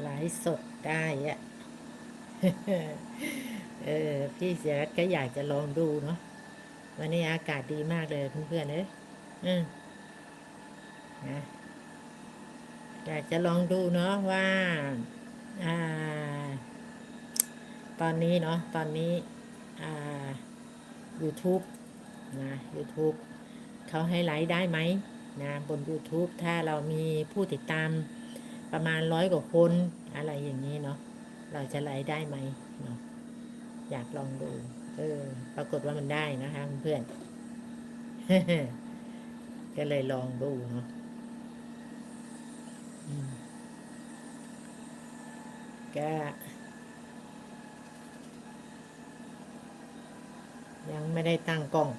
ไลฟ์สดได้อะเออ พี่เสียรัตก็อยากจะลองดูเนาะวันนี้อากาศดีมากเลยเพื่อนๆเอ้ยอืมนะอยากจะลองดูเนาะว่าอ่า ตอนนี้เนาะตอนนี้อ่า YouTube นะ YouTube เขาให้ไลฟ์ได้ไหมนะบน YouTube ถ้าเรามีผู้ติดตาม ประมาณร้อยกว่าคนอะไรอย่างนี้เนาะเราจะไลฟ์ได้ไหมเนาะอยากลองดู เออ ปรากฏว่ามันได้นะคะเพื่อนก็เลยลองดูเนาะก็ยังไม่ได้ตั้งกล้อง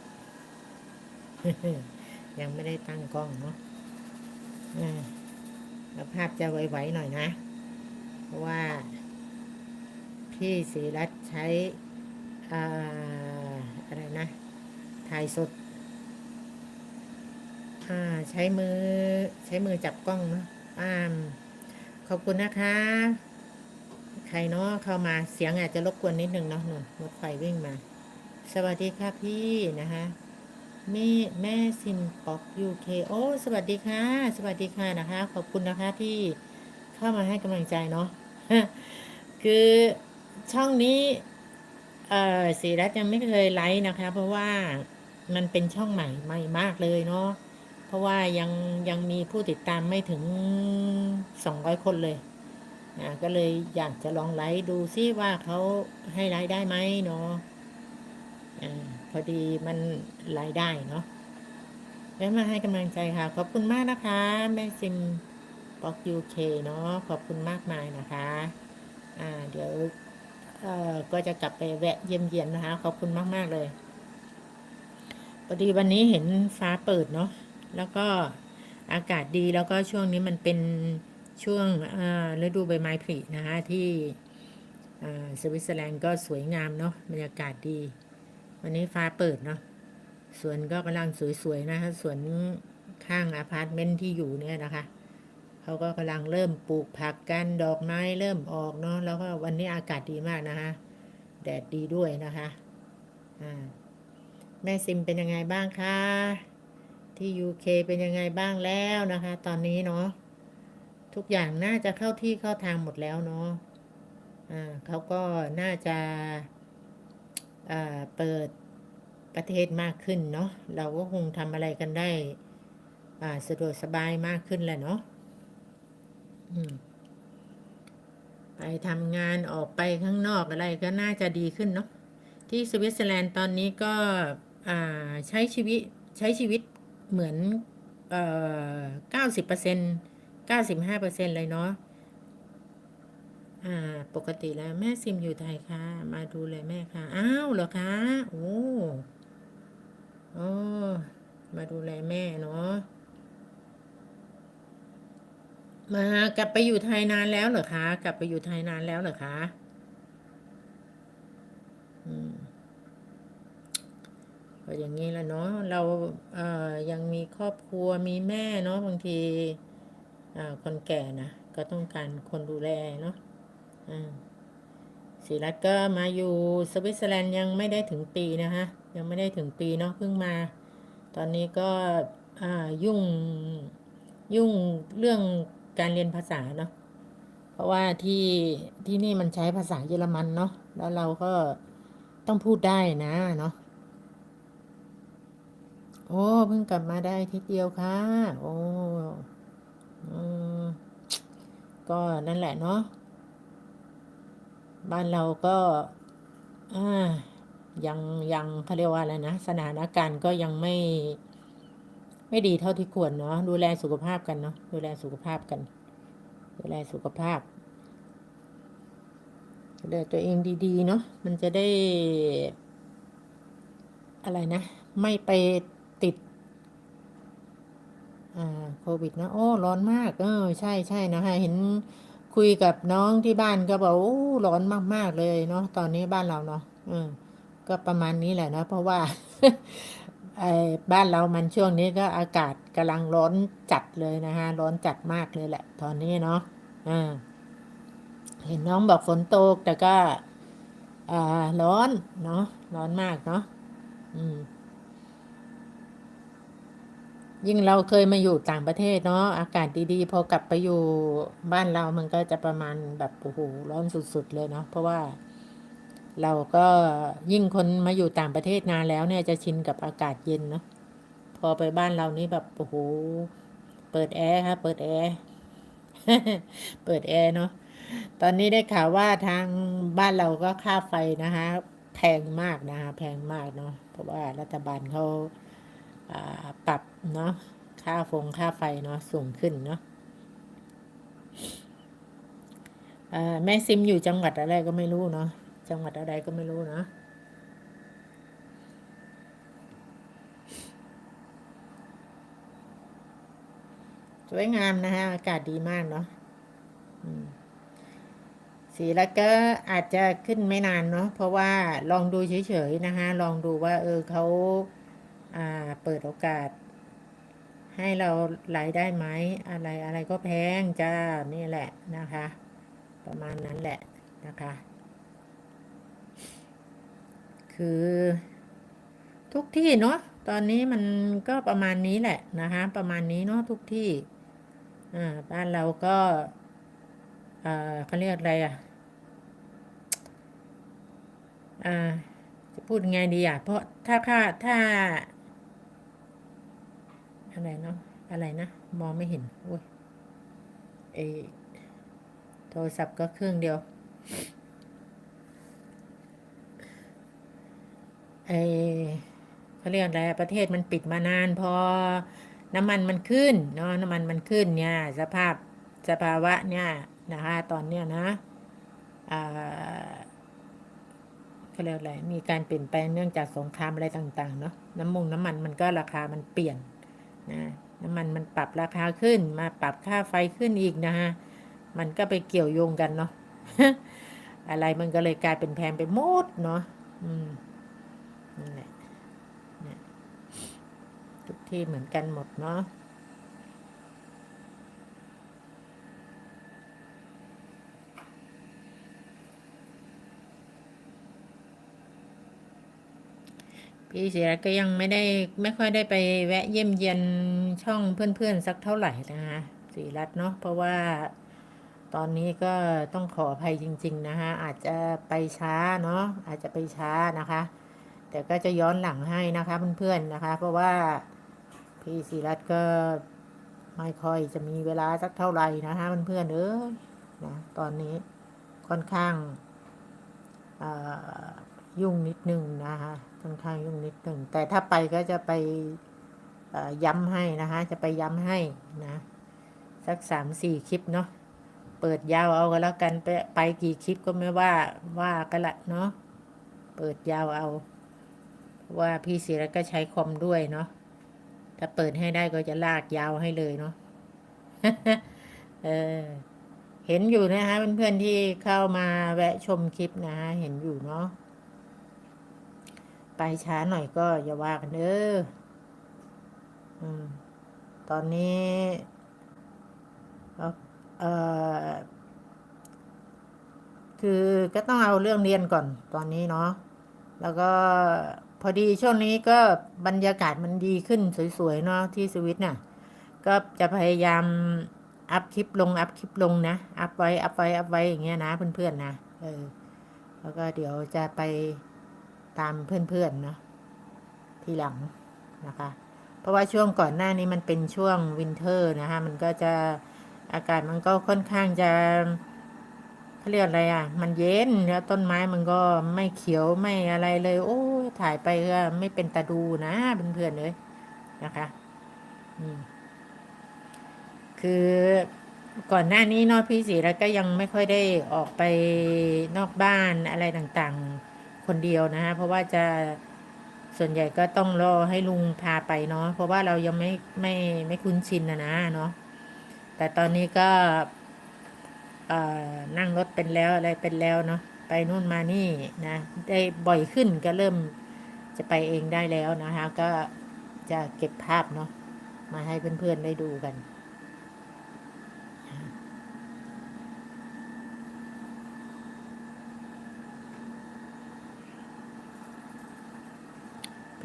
ยังไม่ได้ตั้งกล้องเนาะอ่า แล้วภาพจะไวๆหน่อยนะ เพราะว่า พี่ศรีรัตใช้อ่าอะไรนะถ่ายสดใช้มือใช้มือจับกล้องเนาะอ่าขอบคุณนะคะ ใครเนาะเข้ามาเสียงอาจจะรบกวนนิดนึงเนาะหนุนรถไฟวิ่งมา สวัสดีค่ะพี่นะคะ แม่แม่ซิมป๊อกยูเคโอ้สวัสดีค่ะ สวัสดีค่ะนะคะ ขอบคุณนะคะที่เข้ามาให้กำลังใจเนาะคือช่องนี้ เอ่อสีรัตยังไม่เคยไลฟ์นะคะ เพราะว่ามันเป็นช่องใหม่ใหม่มากเลยเนาะเพราะว่ายังยังมีผู้ติดตามไม่ถึงสองร้อยคนเลยอ่าก็เลยอยากจะลองไลฟ์ดูซิว่าเขาให้ไลฟ์ได้ไหมเนาะอา พอดีมันรายได้เนาะแล้วมาให้กำลังใจค่ะ ขอบคุณมากนะคะ แม่ซิมป็อกยูเคเนาะขอบคุณมากมายนะคะ อ่า เดี๋ยวเอ่อก็จะกลับไปแวะเยี่ยมเยียนนะคะ ขอบคุณมากมากเลยพอดีวันนี้เห็นฟ้าเปิดเนาะแล้วก็อากาศดีแล้วก็ช่วงนี้มันเป็นช่วงฤดูใบไม้ผลินะคะที่สวิตเซอร์แลนด์ก็สวยงามเนาะบรรยากาศดี วันนี้ฟ้าเปิดเนาะสวนก็กำลังสวยๆนะคะสวนข้างอาพาร์ตเมนต์ที่อยู่เนี่ยนะคะเขาก็กำลังเริ่มปลูกผักกันดอกไม้เริ่มออกเนาะแล้วก็วันนี้อากาศดีมากนะคะแดดดีด้วยนะคะอ่าแม่ซิมเป็นยังไงบ้างคะที่ UK เคเป็นยังไงบ้างแล้วนะคะ ตอนนี้เนาะทุกอย่างน่าจะเข้าที่เข้าทางหมดแล้วเนาะอ่าเขาก็น่าจะ เปิดประเทศมากขึ้นเนาะเราก็คงทำอะไรกันได้สะดวกสบายมากขึ้นแหละเนาะไปทำงานออกไปข้างนอกอะไรก็น่าจะดีขึ้นเนาะที่สวิตเซอร์แลนด์ตอนนี้ก็ใช้ชีวิตใช้ชีวิตเหมือนเก้าสิบเปอร์เซ็นต์เก้าสิบห้าเปอร์เซ็นต์เลยเนาะ อ่า ปกติแล้วแม่ซิมอยู่ไทยค่ะ มาดูแลแม่ค่ะ อ้าวเหรอคะ โอ้โอ้มาดูแลแม่เนาะ มากลับไปอยู่ไทยนานแล้วเหรอคะ กลับไปอยู่ไทยนานแล้วเหรอคะ อืมก็อย่างนี้แหละเนาะ เราเอ่อยังมีครอบครัวมีแม่เนาะบางทีอ่าคนแก่นะก็ต้องการคนดูแลเนาะ ศิรัตก็มาอยู่สวิตเซอร์แลนด์ยังไม่ได้ถึงปีนะคะยังไม่ได้ถึงปีเนาะเพิ่งมา ตอนนี้ก็ยุ่งยุ่งเรื่องการเรียนภาษาเนาะเพราะว่าที่ที่นี่มันใช้ภาษาเยอรมันเนาะแล้วเราก็ต้องพูดได้นะเนาะโอ้เพิ่งกลับมาได้ทีเดียวค่ะ โอ้อก็นั่นแหละเนาะ บ้านเราก็ยังยังเขาเรียกว่าอะไรนะสถานการณ์ก็ยังไม่ ไม่ดีเท่าที่ควรเนาะดูแลสุขภาพกันเนาะดูแลสุขภาพกัน ดูแลสุขภาพดูแลตัวเองดีๆ เนาะมันจะได้ อะไรนะ ไม่ไปติดอ่าโควิดนะ โอ้ ร้อนมาก เออ ใช่ใช่นะคะเห็น คุยกับน้องที่บ้านก็บอกโอ้ร้อนมาก ๆ เลยเนาะตอนนี้บ้านเราเนาะอืมก็ประมาณนี้แหละนะเพราะว่าไอ้บ้านเรามันช่วงนี้ก็อากาศกำลังร้อนจัดเลยนะฮะ ร้อนจัดมากเลยแหละ ตอนนี้เนาะอ่าเห็นน้องบอกฝนตกแต่ก็ อ่า ร้อนเนาะร้อนมากเนาะอืม ยิ่งเราเคยมาอยู่ต่างประเทศเนาะอากาศดีๆ พอกลับไปอยู่บ้านเรามันก็จะประมาณแบบโอ้โหร้อนสุด ๆ เลยเนาะเพราะว่า เราก็ยิ่งคนมาอยู่ต่างประเทศนานแล้วเนี่ยจะชินกับอากาศเย็นเนาะพอไปบ้านเรานี่แบบโอ้โหเปิดแอร์ครับเปิดแอร์เปิดแอร์เนาะตอนนี้ได้ข่าวว่าทางบ้านเราก็ค่าไฟนะคะแพงมากนะคะแพงมากเนาะเพราะว่ารัฐบาลเขาอ่า ปรับเนาะค่าฟงค่าไฟเนาะสูงขึ้นเนาะแม่ซิมอยู่จังหวัดอะไรก็ไม่รู้เนาะจังหวัดอะไรก็ไม่รู้เนาะสวยงามนะฮะอากาศดีมากเนาะสีแล้วก็อาจจะขึ้นไม่นานเนาะเพราะว่าลองดูเฉยๆนะคะลองดูว่า เออเขา เปิดโอกาส ให้เรารายได้ไหมอะไรอะไรก็แพงจ้านี่แหละนะคะ ประมาณนั้นแหละนะคะ คือทุกที่เนาะตอนนี้มันก็ประมาณนี้แหละนะคะ ประมาณนี้เนาะทุกที่บ้านเราก็เขาเรียกอะไรอะอ่าจะพูดไงดีอะเพราะถ้าค่าถ้า อะไรเนาะอะไรนะ มองไม่เห็นโอ้ยเออโทรศัพท์ก็เครื่องเดียวไอเขาเรียกอะไรประเทศมันปิดมานาน พอน้ำมันมันขึ้นเนาะน้ำมันมันขึ้นเนี่ยสภาพสภาวะเนี่ยนะคะตอนเนี้ยนะอ่าเขาเรียกอะไรมีการเปลี่ยนแปลงเนื่องจากสงครามอะไรต่าง ๆ เนาะน้ำมงน้ำมันมันก็ราคามันเปลี่ยน นะน้ำมันมันปรับราคาขึ้นมาปรับค่าไฟขึ้นอีกนะฮะมันก็ไปเกี่ยวโยงกันเนาะอะไรมันก็เลยกลายเป็นแพงไปหมดเนาะอืมนั่นแหละทุกที่เหมือนกันหมดเนาะ พี่เสียก็ยังไม่ได้ไม่ค่อยได้ไปแวะเยี่ยมเยียนช่องเพื่อนๆ สักเท่าไหร่นะคะสีรัตเนาะเพราะว่าตอนนี้ก็ต้องขออภัยจริง ๆ นะคะอาจจะไปช้าเนาะอาจจะไปช้านะคะ แต่ก็จะย้อนหลังให้นะคะเพื่อนๆนะคะ เพราะว่าพี่ศิรัตก็ไม่ค่อยจะมีเวลาสักเท่าไหร่นะคะเพื่อนๆเอ้ยนะตอนนี้ค่อนข้างยุ่งนิดนึงนะคะ ค่อนข้างยุ่งนิดหนึ่งแต่ถ้าไปก็จะไปย้ำให้นะคะ จะไปย้ำให้นะสักสามสี่คลิปเนาะเปิดยาวเอาก็แล้วกันไปไปกี่คลิปก็ไม่ว่าว่ากันละเนาะเปิดยาวเอาว่าพี่ศิรัก็ใช้คอมด้วยเนาะถ้าเปิดให้ได้ก็จะลากยาวให้เลยเนาะเออเห็นอยู่นะคะเพื่อนๆที่เข้ามาแวะชมคลิปนะฮะเห็นอยู่เนาะ ไปช้าหน่อยก็อย่าว่ากันเด้ออืม ตอนนี้เออคือก็ต้องเอาเรื่องเรียนก่อนตอนนี้เนาะแล้วก็พอดีช่วงนี้ก็บรรยากาศมันดีขึ้นสวยๆเนาะที่สวิตน่ะ ก็จะพยายามอัพคลิปลงอัพคลิปลงนะ อัพไว้อัพไว้อัพไว้อย่างเงี้ยนะเพื่อนๆนะเออแล้วก็เดี๋ยวจะไป ตามเพื่อนๆเนาะทีหลังนะคะ เพราะว่าช่วงก่อนหน้านี้มันเป็นช่วงวินเทอร์นะคะมันก็จะอากาศมันก็ค่อนข้างจะเขาเรียกอะไรอะ มันเย็นแล้วต้นไม้มันก็ไม่เขียวไม่อะไรเลย โอ้ถ่ายไปก็ไม่เป็นตาดูนะเพื่อนๆเลยนะคะอืมคือก่อนหน้านี้เนอะพี่ศรีแล้วก็ยังไม่ค่อยได้ออกไปนอกบ้านอะไรต่างๆ คนเดียวนะฮะเพราะว่าจะส่วนใหญ่ก็ต้องรอให้ลุงพาไปเนาะเพราะว่าเรายังไม่ไม่ไม่คุ้นชินนะนะเนาะแต่ตอนนี้ก็นั่งรถเป็นแล้วอะไรเป็นแล้วเนาะไปนู่นมานี่นะได้บ่อยขึ้นก็เริ่มจะไปเองได้แล้วนะคะ ก็จะเก็บภาพเนาะมาให้เพื่อนๆได้ดูกัน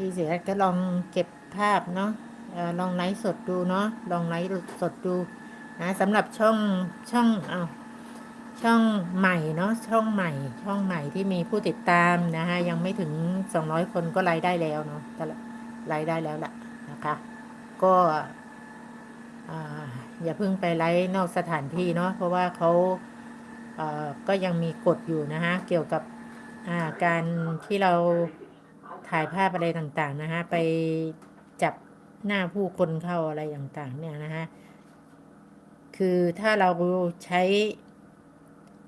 พี่เสียก็ลองเก็บภาพเนาะลองไลฟ์สดดูเนาะลองไลฟ์สดดูนะสำหรับช่องช่องเอาช่องใหม่เนาะช่องใหม่ ช่องใหม่ที่มีผู้ติดตามนะฮะยังไม่ถึง 200 คนก็ไลฟ์ได้แล้วเนาะแต่ละไลฟ์ได้แล้วล่ะนะคะก็อ่าอย่าเพิ่งไปไลฟ์นอกสถานที่เนาะเพราะว่าเขาเก็ยังมีกฎอยู่นะฮะเกี่ยวกับการที่เรา ถ่ายภาพอะไรต่างๆนะฮะไปจับหน้าผู้คนเข้าอะไรต่างๆ เนี่ยนะฮะคือถ้าเราใช้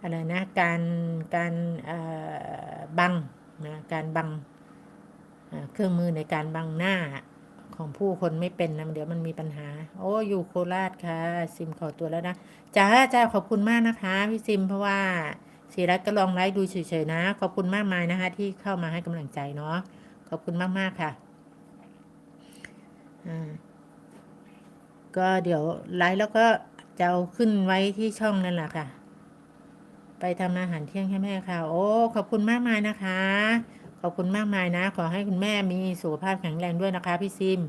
อะไรนะการการบังนะการบังเครื่องมือในการบังหน้าของผู้คนไม่เป็นนะเดี๋ยวมันมีปัญหา โอ้อยู่โคราชค่ะ ซิมขอตัวแล้วนะจ้าจ้าขอบคุณมากนะคะพี่ซิมเพราะว่าศิรัตก็ลองไลฟ์ดูเฉยๆนะ ขอบคุณมากมายนะคะที่เข้ามาให้กำลังใจเนาะ ขอบคุณมากมากๆค่ะอ่าก็เดี๋ยวไลฟ์แล้วก็จะเอาขึ้นไว้ที่ช่องนั่นแหละค่ะ ไปทำอาหารเที่ยงให้แม่ค่ะ โอ้ ขอบคุณมากมายนะคะ ขอบคุณมากมายนะ ขอให้คุณแม่มีสุขภาพแข็งแรงด้วยนะคะ พี่ซิม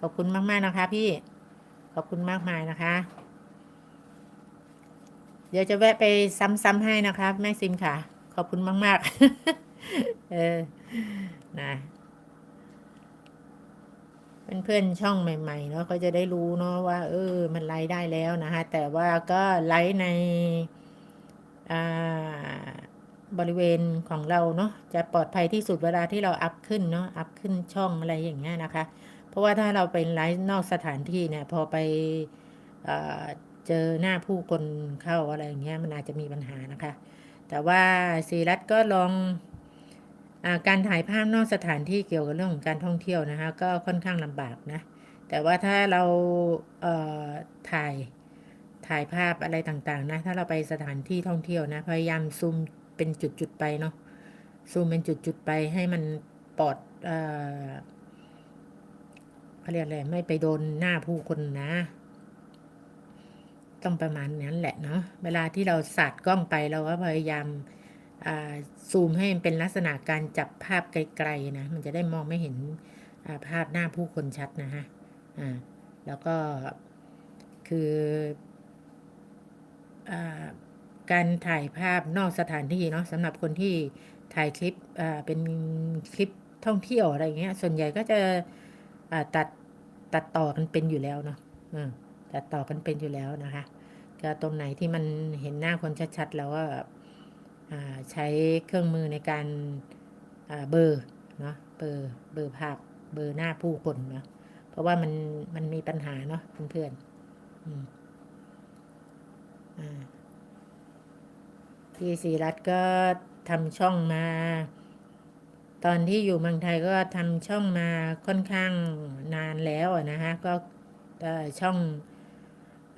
ขอบคุณมากมากๆนะคะ พี่ ขอบคุณมากมายนะคะ เดี๋ยวจะแวะไปซ้ำๆให้นะคะ แม่ซิมค่ะ ขอบคุณมาก ๆ เออ นะ เพื่อนๆช่องใหม่ๆเนาะก็จะได้รู้เนาะว่า เออ มันไลฟ์ได้แล้วนะคะแต่ว่าก็ไลฟ์ในบริเวณของเราเนาะจะปลอดภัยที่สุดเวลาที่เราอัพขึ้นเนาะอัพขึ้นช่องอะไรอย่างเงี้ยนะคะ เพราะว่าถ้าเราเป็นไลฟ์นอกสถานที่เนี่ย พอไปเอเจอหน้าผู้คนเข้าอะไรอย่างเงี้ยมันอาจจะมีปัญหานะคะ แต่ว่าซีรัตก็ลอง การถ่ายภาพนอกสถานที่เกี่ยวกับเรื่องของการท่องเที่ยวนะคะก็ค่อนข้างลำบากนะแต่ว่าถ้าเราเถ่ายถ่ายภาพอะไรต่างๆนะถ้าเราไปสถานที่ท่องเที่ยวนะพยายามซูมเป็นจุดๆไปเนาะซูมเป็นจุดๆไปให้มันปลอดเอ่อเขาเรียกอะไรไม่ไปโดนหน้าผู้คนนะต้องประมาณนั้นแหละเนาะเวลาที่เราสาดกล้องไปเราก็พยายาม ซูมให้มันเป็นลักษณะการจับภาพไกลๆนะ มันจะได้มองไม่เห็นาภาพหน้าผู้คนชัดนะฮะอ่าแล้วก็คืออาการถ่ายภาพนอกสถานที่เนาะสำหรับคนที่ถ่ายคลิปอ่าเป็นคลิปท่องเที่ยวอะไรเงี้ย ส่วนใหญ่ก็จะอ่าตัดตัดต่อกันเป็นอยู่แล้วเนาะตัดต่อกันเป็นอยู่แล้วนะคะก็ตรงไหนที่มันเห็นหน้าคนชัดๆ แล้วก็อ่า ใช้เครื่องมือในการเบอร์เนาะเบอร์เบอร์ภาพเบอร์หน้าผู้คนเนาะเพราะว่ามันมันมีปัญหาเนาะเพื่อนๆพี่ศิรัตก็ทำช่องมา ตอนที่อยู่เมืองไทยก็ทำช่องมาค่อนข้างนานแล้วนะฮะก็ช่อง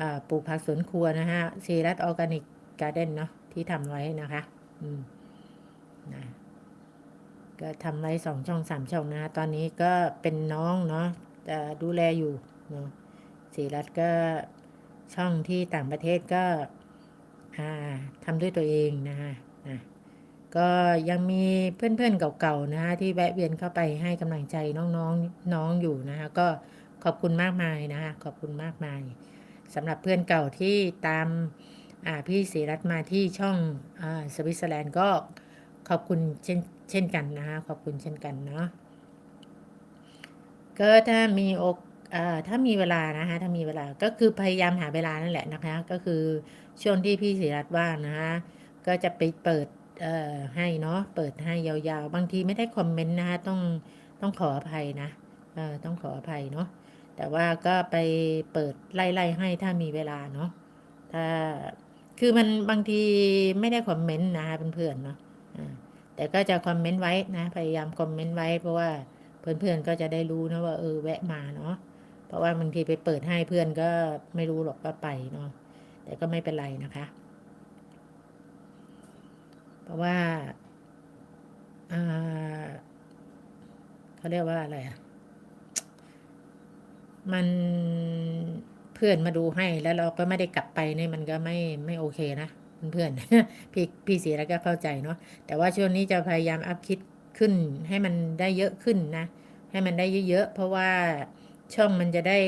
อปลูกผักสวนครัวนะฮะศิรัตออร์แกนิกการ์เด้นเนาะที่ทำไว้นะคะ นะก็ทำไว้สองช่องสามช่องนะ ตอนนี้ก็เป็นน้องเนาะดูแลอยู่เนาะศิรัตก็ช่องที่ต่างประเทศก็ทำด้วยตัวเองนะฮะนะก็ยังมีเพื่อนๆเก่าๆนะฮะที่แวะเวียนเข้าไปให้กำลังใจน้องๆน้องอยู่นะคะก็ขอบคุณมากมายนะคะขอบคุณมากมายสำหรับเพื่อนเก่าที่ตาม พี่ศรีรัตน์มาที่ช่องอสวิตเซอร์แลนด์ก็ขอบคุณเช่นเช่นกันนะคะขอบคุณเช่นกันเนาะก็ถ้ามีโอกอ่าถ้ามีเวลานะคะถ้ามีเวลาก็คือพยายามหาเวลานั่นแหละนะคะ ก็คือช่วงที่พี่ศรีรัตน์ว่างนะคะก็จะไปเปิดเอ่อให้เนาะเปิดให้ยาวๆ บางทีไม่ได้คอมเมนต์นะคะต้องต้องขออภัยนะเออต้องขออภัยเนาะแต่ว่าก็ไปเปิดไล่ๆให้ถ้ามีเวลาเนาะถ้า คือมันบางทีไม่ได้คอมเมนต์นะคะเพื่อนๆเนาะแต่ก็จะคอมเมนต์ไว้นะ พยายามคอมเมนต์ไว้เพราะว่าเพื่อนๆก็จะได้รู้นะว่าเออแวะมาเนาะเพราะว่าบางทีไปเปิดให้เพื่อนก็ไม่รู้หรอกว่าไปเนาะแต่ก็ไม่เป็นไรนะคะ เพราะว่าอ่าเขาเรียกว่าอะไรอะ มัน พื่อนมาดูให้แล้วเราก็ไม่ได้กลับไปเนี่ยมันก็ไม่ไม่โอเคนะเพื่อนๆพี่พี่เสียแล้วก็เข้าใจเนาะแต่ว่าช่วงนี้จะพยายามอัพคิดขึ้นให้มันได้เยอะขึ้นนะ ให้มันได้เยอะๆเพราะว่าช่องมันจะได้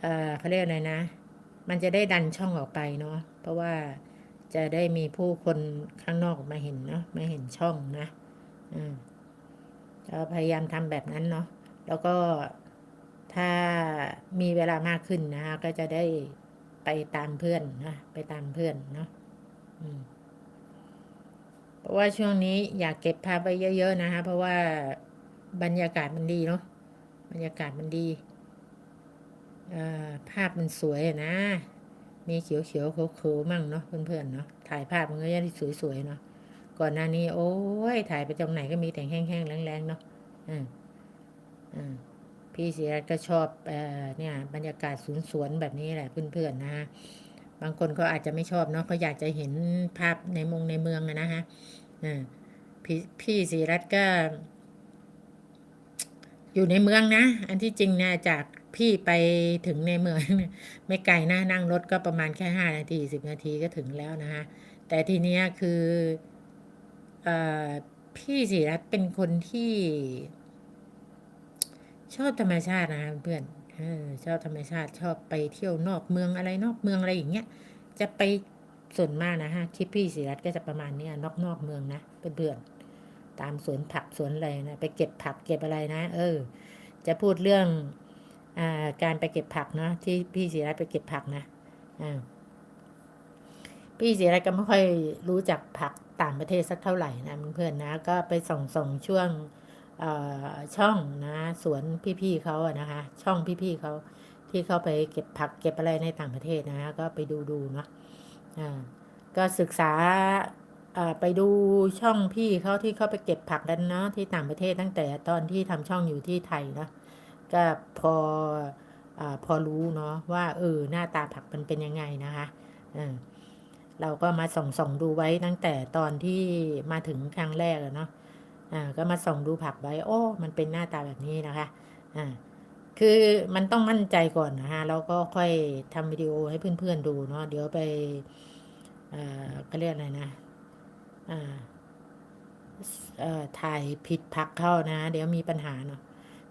เอ่อเขาเรียกอะไรนะ มันจะได้ดันช่องออกไปเนาะเพราะว่าจะได้มีผู้คนข้างนอกมาเห็นเนาะมาเห็นช่องนะอืมก็พยายามทำแบบนั้นเนาะแล้วก็ ถ้ามีเวลามากขึ้นนะคะก็จะได้ไปตามเพื่อนนะไปตามเพื่อนเนาะเพราะว่าช่วงนี้อยากเก็บภาพไว้เยอะ ๆ นะคะเพราะว่าบรรยากาศมันดีเนาะบรรยากาศมันดีเอ่อภาพมันสวยนะ มีเขียวเขียวโคๆมั่งเนาะเพื่อนๆเนาะถ่ายภาพมันก็ยังสวยๆเนาะก่อนหน้านี้ โอ้ยถ่ายไปตรงไหนก็มีแต่แห้งๆแรงๆเนาะอืมอืม พี่เสียก็ชอบเนี่ยบรรยากาศสวนๆแบบนี้แหละเพื่อนๆนะฮะบางคนก็อาจจะไม่ชอบเนาะเขาอยากจะเห็นภาพในมงในเมืองนะฮะพี่พี่ศรีรัตน์ก็ อยู่ในเมืองนะ อันที่จริงนะจากพี่ไปถึงในเมือง ไม่ไกลนะนั่งรถก็ประมาณแค่ห้านาทีสิบนาทีก็ถึงแล้วนะฮะแต่ทีเนี้ยคือออพี่ศรีรัตน์เป็นคนที่ ชอบธรรมชาตินะเพื่อนออชอบธรรมชาติชอบไปเที่ยวนอกเมืองอะไรนอกเมืองอะไรอย่างเงี้ย จะไปส่วนมากนะฮะคลิปพี่ศรีรัตก็จะประมาณเนี้ยนอกนอกเมืองนะเพื่อนๆตามสวนผักสวนอะไรนะไปเก็บผักเก็บอะไรนะ เออ จะพูดเรื่องอาการไปเก็บผักเนาะที่พี่ศรีรัตไปเก็บผักนะอ่าพี่ศรีรัตก็ไม่ค่อยรู้จักผักต่างประเทศสักเท่าไหร่นะเพื่อนๆนะ ก็ไปส่องส่องช่วง ช่องนะสวนพี่ๆเขาอะนะคะ ช่องพี่ๆเขาที่เขาไปเก็บผักเก็บอะไรในต่างประเทศนะก็ไปดูดูเนาะก็ศึกษาไปดูช่องพี่เขาที่เขาไปเก็บผักกันเนาะที่ต่างประเทศตั้งแต่ตอนที่ทำช่องอยู่ที่ไทยเนาะก็พออพอรู้เนาะว่าเออหน้าตาผักมันเป็นยังไงนะคะเราก็มาส่องส่องดูไว้ตั้งแต่ตอนที่มาถึงครั้งแรกเนาะ อ่าก็มาส่องดูผักไว้โอ้มันเป็นหน้าตาแบบนี้นะคะอ่าคือมันต้องมั่นใจก่อนนะฮะแล้วก็ค่อยทำวิดีโอให้เพื่อนๆดูเนาะเดี๋ยวไปอ่าก็เรียกอะไรนะอ่าเอ่อถ่ายผิดผักเข้านะ เดี๋ยวมีปัญหาเนาะ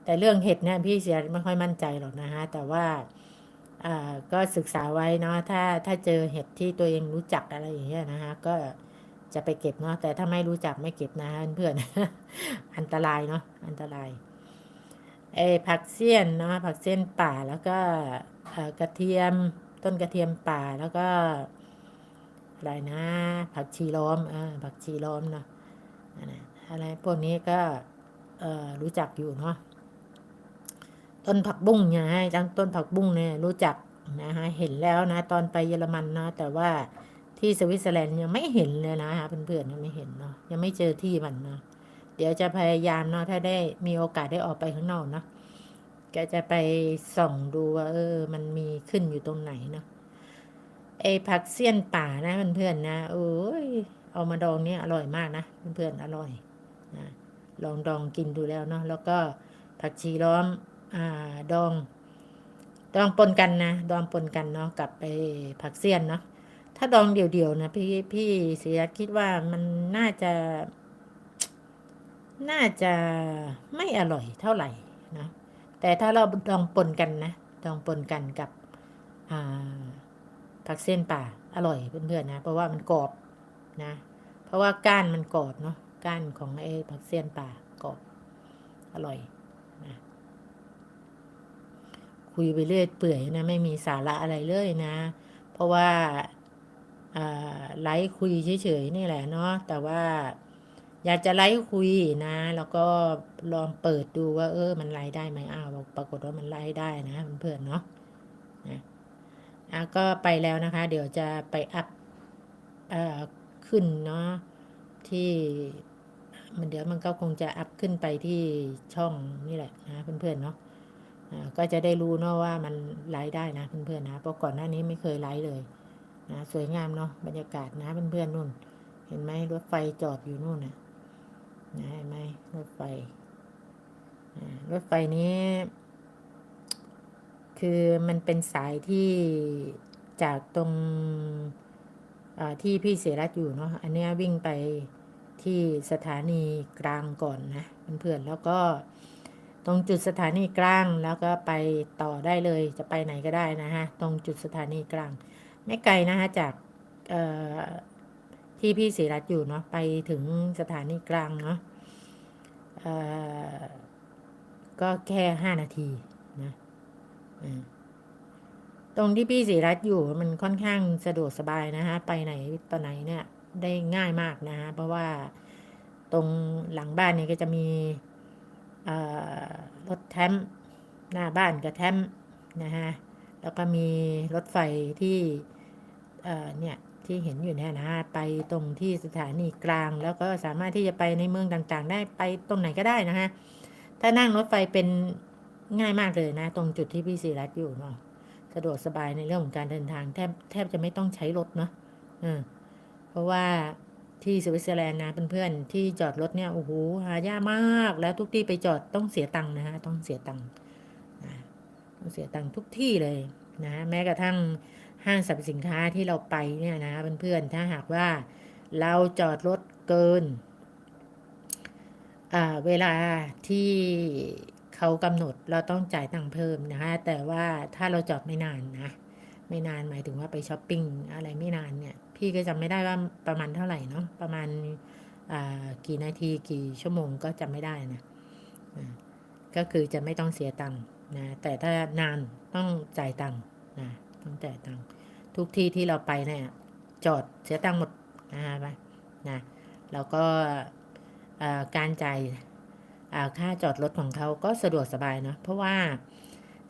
แต่เรื่องเห็ดเนี่ยพี่เสียไม่ค่อยมั่นใจหรอกนะฮะแต่ว่าอ่าก็ศึกษาไว้เนาะถ้าถ้าเจอเห็ดที่ตัวเองรู้จักอะไรอย่างเงี้ยนะฮะก็ จะไปเก็บเนาะแต่ถ้าไม่รู้จักไม่เก็บนะเพื่อนอันตรายเนาะอันตรายไอ้ผักเสี้ยนเนาะผักเสี้ยนป่าแล้วก็กระเทียมต้นกระเทียมป่าแล้วก็อะไรนะ ผักชีล้อมอ่าผักชีล้อมเนาะอะไรพวกนี้ก็รู้จักอยู่เนาะต้นผักบุ้งเนี่ยให้ตั้งต้นผักบุ้งเนี่ยรู้จักนะฮะเห็นแล้วนะ ตอนไปเยอรมันเนาะแต่ว่า ที่สวิตเซอร์แลนด์ยังไม่เห็นเลยนะฮะเพื่อนๆยังไม่เห็นเนาะยังไม่เจอที่มันเนาะเดี๋ยวจะพยายามเนาะถ้าได้มีโอกาสได้ออกไปข้างนอกเนาะก็จะไปส่องดูว่าเออ มันมีขึ้นอยู่ตรงไหนเนาะไอผักเสี้ยนป่านะเพื่อนๆนะโอ้ยเอามาดองเนี่ยอร่อยมากนะเพื่อนๆอร่อยนะลองดองกินดูแล้วเนาะแล้วก็ผักชีล้อมอ่าดอง ดองปนกันนะดองปนกันเนาะกับไอ้ผักเสี้ยนเนาะ ถ้าดองเดี่ยวๆนะพี่พี่เสียคิดว่ามันน่าจะ น่าจะไม่อร่อยเท่าไหร่นะแต่ถ้าเราดองปนกันนะดองปนกันกับผักเส้นป่าอร่อยเพื่อนๆนะเพราะว่ามันกรอบนะ เพราะว่าก้านมันกรอบเนาะก้านของไอ้ผักเส้นป่ากรอบอร่อยนะคุยไปเรื่อยเปื่อยนะ ไม่มีสาระอะไรเลยนะ เพราะว่า ไลฟ์คุยเฉยๆนี่แหละเนาะแต่ว่าอยากจะไลฟ์คุยนะ แล้วก็ลองเปิดดูว่า เออ มันไลฟ์ได้ไหมอ้าวปรากฏว่ามันไลฟ์ได้นะเพื่อนๆเนาะนะอะก็ไปแล้วนะคะ เดี๋ยวจะไปอัพเอ่อขึ้นเนาะที่มันเดี๋ยวมันก็คงจะอัพขึ้นไปที่ช่องนี่แหละนะเพื่อนๆเนาะอ่าก็จะได้รู้เนาะว่ามันไลฟ์ได้นะเพื่อนๆนะเพราะก่อนหน้านี้ไม่เคยไลฟ์เลย นะสวยงามเนาะบรรยากาศนะเพื่อนๆนู่น เห็นไหมรถไฟจอดอยู่นู่นนะนะเห็นไหมรถไฟรถไฟนี้ คือมันเป็นสายที่จากตรงที่พี่เสรัตอยู่เนาะอันนี้วิ่งไปที่สถานีกลางก่อนนะเพื่อนๆแล้วก็ตรงจุดสถานีกลางแล้วก็ไปต่อได้เลยจะไปไหนก็ได้นะฮะ ตรงจุดสถานีกลาง ไม่ไกลนะฮะจากที่พี่ศรีรัตน์อยู่เนาะไปถึงสถานีกลางเนาะก็แค่ห้านาทีนะตรงที่พี่ศรีรัตน์อยู่มันค่อนข้างสะดวกสบายนะฮะไปไหนตอนไหนเนี่ยได้ง่ายมากนะฮะเพราะว่าตรงหลังบ้านเนี่ยก็จะมีรถแทมหน้าบ้านกับแทมนะฮะ แล้วก็มีรถไฟที่เอ่อเนี่ยที่เห็นอยู่เนี่ยนะฮะไปตรงที่สถานีกลาง แล้วก็สามารถที่จะไปในเมืองต่างๆ ได้ไปตรงไหนก็ได้นะฮะถ้านั่งรถไฟเป็นง่ายมากเลยนะ ตรงจุดที่พี่ศิรัตอยู่เนาะสะดวกสบายในเรื่องของการเดินทางแทบแทบจะไม่ต้องใช้รถเนาะเออเพราะว่าที่สวิตเซอร์แลนด์นะเพื่อนๆที่จอดรถเนี่ยโอ้โหหายากมาก แล้วทุกที่ไปจอดต้องเสียตังค์นะฮะต้องเสียตังค์ เสียตังค์ทุกที่เลยนะแม้กระทั่งห้างสรรพสินค้าที่เราไปเนี่ยนะเพื่อนๆถ้าหากว่าเราจอดรถเกินเวลาที่เขากำหนดเราต้องจ่ายตังค์เพิ่มนะคะแต่ว่าถ้าเราจอดไม่นานนะไม่นานหมายถึงว่าไปช้อปปิ้งอะไรไม่นานเนี่ยพี่ก็จำไม่ได้ว่าประมาณเท่าไหร่เนาะประมาณกี่นาทีกี่ชั่วโมงก็จำไม่ได้นะก็คือจะไม่ต้องเสียตังค์ นะแต่ถ้านานต้องจ่ายตังค์นะต้องจ่ายตังค์ทุกที่ที่เราไปเนี่ยจอดเสียตังค์หมดนะไปนะแล้วก็การจ่ายค่าจอดรถของเขาก็สะดวกสบายเนาะเพราะว่า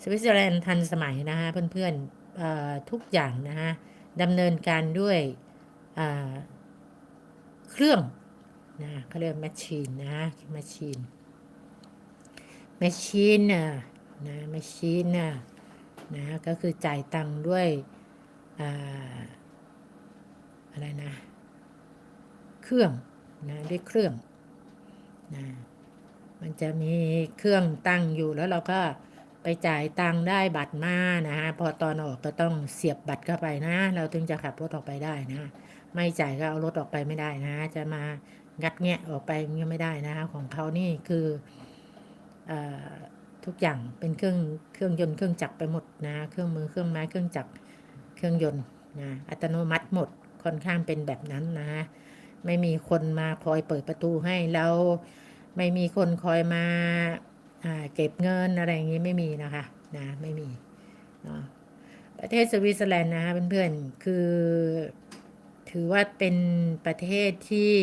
สวิตเซอร์แลนด์ทันสมัยนะฮะเพื่อนๆทุกอย่างนะฮะดำเนินการด้วยเครื่องนะเขาเรียกแมชชีนนะแมชชีนแมชชีนนะ นะแมชชีนนะนะก็คือจ่ายตังค์ด้วยอ่าอะไรนะ เครื่องนะด้วยเครื่องนะมันจะมีเครื่องตั้งอยู่แล้วเราก็ไปจ่ายตังค์ได้บัตรมานะฮะพอตอนออกก็ต้องเสียบบัตรเข้าไปนะ เราถึงจะขับรถออกไปได้นะ ไม่จ่ายก็เอารถออกไปไม่ได้นะ จะมางัดแงะออกไปก็ไม่ได้นะของเขานี่คืออ ทุกอย่างเป็นเครื่องเครื่องยนต์เครื่องจักรไปหมดนะ เครื่องมือเครื่องไม้เครื่องจักรเครื่องยนต์นะอัตโนมัติหมดค่อนข้างเป็นแบบนั้นนะฮะไม่มีคนมาคอยเปิดประตูให้แล้วไม่มีคนคอยมาเก็บเงินอะไรอย่างนี้ไม่มีนะคะนะไม่มีนะประเทศสวิตเซอร์แลนด์นะคะเพื่อนๆคือถือว่าเป็นประเทศที่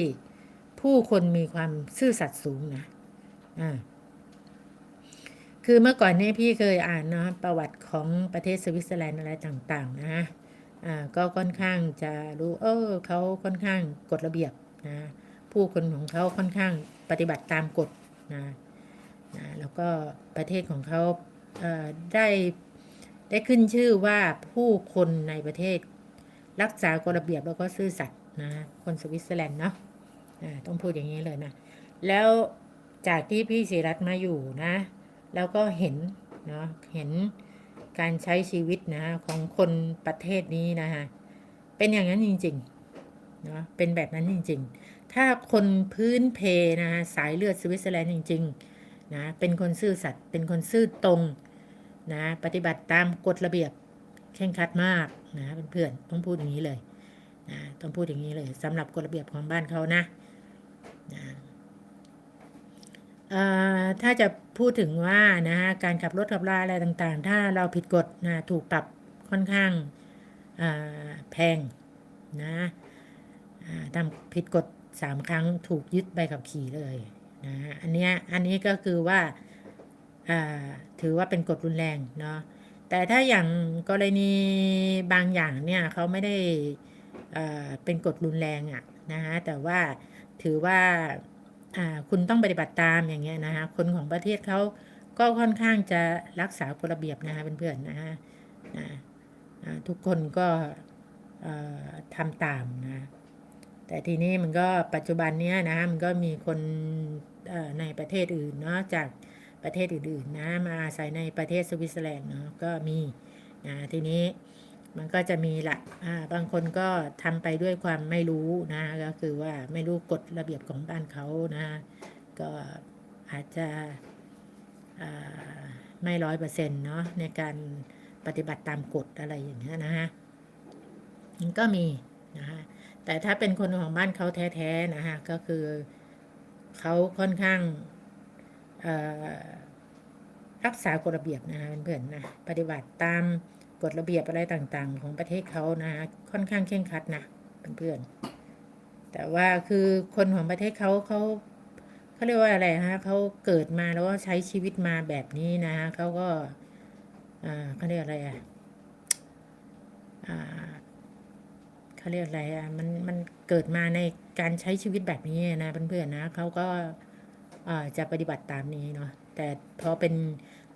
ผู้คนมีความซื่อสัตย์สูงนะอ่า คือเมื่อก่อนเนี่ยพี่เคยอ่านเนาะประวัติของประเทศสวิตเซอร์แลนด์อะไรต่างๆ นะ อ่าก็ค่อนข้างจะรู้เออเขาค่อนข้างกฎระเบียบนะผู้คนของเขาค่อนข้างปฏิบัติตามกฎนะนะแล้วก็ประเทศของเขาเอ่อได้ได้ขึ้นชื่อว่าผู้คนในประเทศรักษากฎระเบียบแล้วก็ซื่อสัตย์นะคนสวิตเซอร์แลนด์เนาะอ่าต้องพูดอย่างนี้เลยนะ แล้วจากที่พี่ศิรัตมาอยู่นะ แล้วก็เห็นเนาะเห็นการใช้ชีวิตนะของคนประเทศนี้นะฮะเป็นอย่างนั้นจริงๆเนาะเป็นแบบนั้นจริง ๆ ถ้าคนพื้นเพนะสายเลือดสวิตเซอร์แลนด์จริงๆนะเป็นคนซื่อสัตย์เป็นคนซื่อตรงนะปฏิบัติตามกฎระเบียบเคร่งคัดมากนะเพื่อนๆต้องพูดอย่างนี้เลยนะต้องพูดอย่างนี้เลยสำหรับกฎระเบียบของบ้านเขานะนะ ถ้าจะพูดถึงว่านะฮะการขับรถขับราอะไรต่างๆ ถ้าเราผิดกฎนะถูกปรับค่อนข้างแพงนะทำผิดกฎสามครั้งถูกยึดใบขับขี่เลยนะอันเนี้ยอันนี้ก็คือว่าถือว่าเป็นกฎรุนแรงเนาะแต่ถ้าอย่างกรณีบางอย่างเนี่ยเขาไม่ได้เป็นกฎรุนแรงอะ่ะนะฮะแต่ว่าถือว่า คุณต้องปฏิบัติตามอย่างเงี้ยนะคะคนของประเทศเขาก็ค่อนข้างจะรักษากฎระเบียบนะคะเพื่อนๆนะฮะทุกคนก็ทำตามนะแต่ทีนี้มันก็ปัจจุบันเนี้ยนะมันก็มีคนในประเทศอื่นเนาะจากประเทศอื่นๆนะมาอาศัยในประเทศสวิตเซอร์แลนด์เนาะก็มีนะทีนี้ มันก็จะมีละอ่าบางคนก็ทำไปด้วยความไม่รู้นะก็คือว่าไม่รู้กฎระเบียบของบ้านเขานะก็อาจจะไม่ร้อยเปอร์เซ็นต์เนาะในการปฏิบัติตามกฎอะไรอย่างเงี้ยนะฮะมันก็มีนะฮะแต่ถ้าเป็นคนของบ้านเขาแท้ๆนะฮะก็คือเขาค่อนข้างรักษากฎระเบียบนะฮะเพื่อนๆนะปฏิบัติตาม กฎระเบียบอะไรต่างๆ ของประเทศเขานะฮะค่อนข้างเคร่งครัดนะเพื่อนๆแต่ว่าคือคนของประเทศเขาเขาเขาเรียกว่าอะไรฮะเขาเกิดมาแล้วก็ใช้ชีวิตมาแบบนี้นะฮะเขาก็อ่าเขาเรียกอะไรอะอ่าเขาเรียกอะไรอะมันมันเกิดมาในการใช้ชีวิตแบบนี้นะเพื่อนๆนะเขาก็อ่าจะปฏิบัติตามนี้เนาะแต่พอเป็น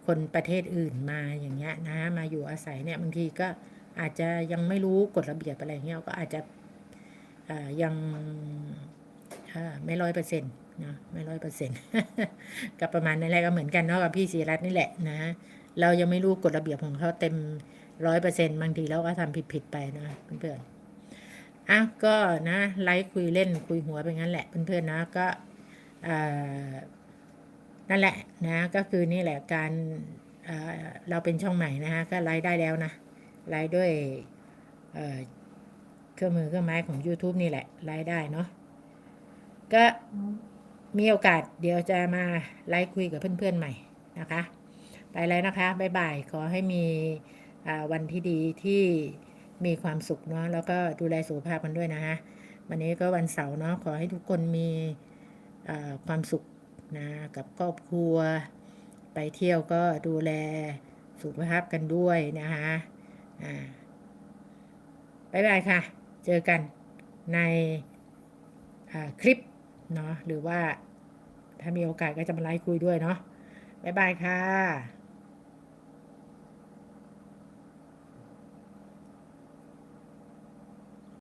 คนประเทศอื่นมาอย่างเงี้ยนะมาอยู่อาศัยเนี่ยบางทีก็อาจจะยังไม่รู้กฎระเบียบอะไรเงี้ยก็อาจจะยังไม่ร้อยเปอร์เซ็นต์นะไม่ร้อยเปอร์เซ็นต์กับประมาณนั้นแหละก็เหมือนกันเนาะกับพี่ศรีรัตน์นี่แหละนะเรายังไม่รู้กฎระเบียบของเขาเต็มร้อยเปอร์เซ็นต์บางทีเราก็ทำผิดๆไปนะเพื่อนๆอะก็นะไลฟ์คุยเล่นคุยหัวไปงั้นแหละเพื่อนๆนะก็อ่า นั่นแหละนะก็คือนี่แหละการเราเป็นช่องใหม่นะฮะก็ไลฟ์ได้แล้วนะไลฟ์ด้วยเเครื่องมือเครื่องไม้ของ YouTube นี่แหละไลฟ์ได้เนาะก็มีโอกาสเดี๋ยวจะมาไลฟ์คุยกับเพื่อนๆใหม่นะคะ ไปแล้วนะคะบ๊ายบายขอให้มีวันที่ดีที่มีความสุขเนาะแล้วก็ดูแลสุขภาพกันด้วยนะฮะวันนี้ก็วันเสาร์เนาะขอให้ทุกคนมีความสุข นะกับครอบครัว ไปเที่ยวก็ดูแลสุขภาพกันด้วยนะคะอ่าบ๊ายบายค่ะ เจอกันในคลิปเนาะหรือว่าถ้ามีโอกาสก็จะมาไลฟ์คุยด้วยเนาะบ๊ายบายค่ะ